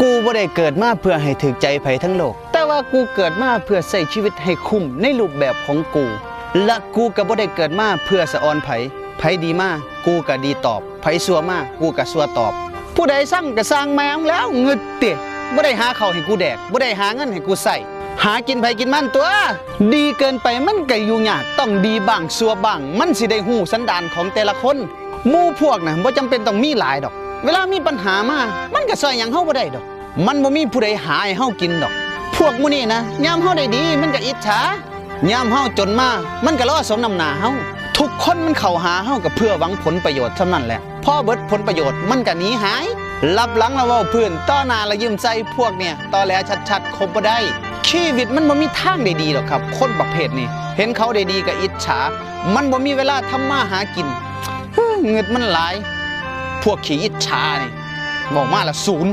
กูบ่ได้เกิดมาเพื่อให้ถึกใจไผทั้งโลก แต่ว่ากูเกิดมาเพื่อใช้ชีวิตให้คุ้มในรูปแบบของกู และกูก็บ่ได้เกิดมาเพื่อสะออนไผไผดีมากกูก็ดีตอบไผซัวมากกูก็ซัวตอบ ผู้ใดสั่งก็สร้างแมงแล้วเงึดเตะบ่ได้หาเข้าให้กูแดกบ่ได้หาเงินให้กูใส่หากินไผกินมันตัว ดีเกินไปมันก็อยู่ยากต้องดีบ้างซัวบ้าง มันสิได้หูสันดานของแต่ละคนหมู่พวกน่ะบ่จำเป็นต้องมีหลายดอก เวลามีปัญหามา มันก็ซอยหยังเฮาบ่ได้ดอก มันบ่มีผู้ใดหาให้เฮากินดอก พวกหมู่นี้นะยามเฮาได้ดี มันก็อิจฉายามเฮาจนมา มันก็รอสมน้ำหน้าเฮาทุกคนมันเข้าหาเฮาก็เพื่อหวังผลประโยชน์เท่านั้นแหละพอเบิดผลประโยชน์มันก็หนีหายรับหลังแล้วเว้าพื้นต่อหน้าละยืมใจพวกเนี่ยตอแหลชัดๆคบบ่ได้ชีวิตมันบ่มีทางได้ดีหรอกครับ คนประเภทนี้ เห็นเขาได้ดีก็อิจฉา มันบ่มีเวลาทำมาหากินเงิดมันหลาย พวกขี้อิจฉานี่บอกมาละศูนย์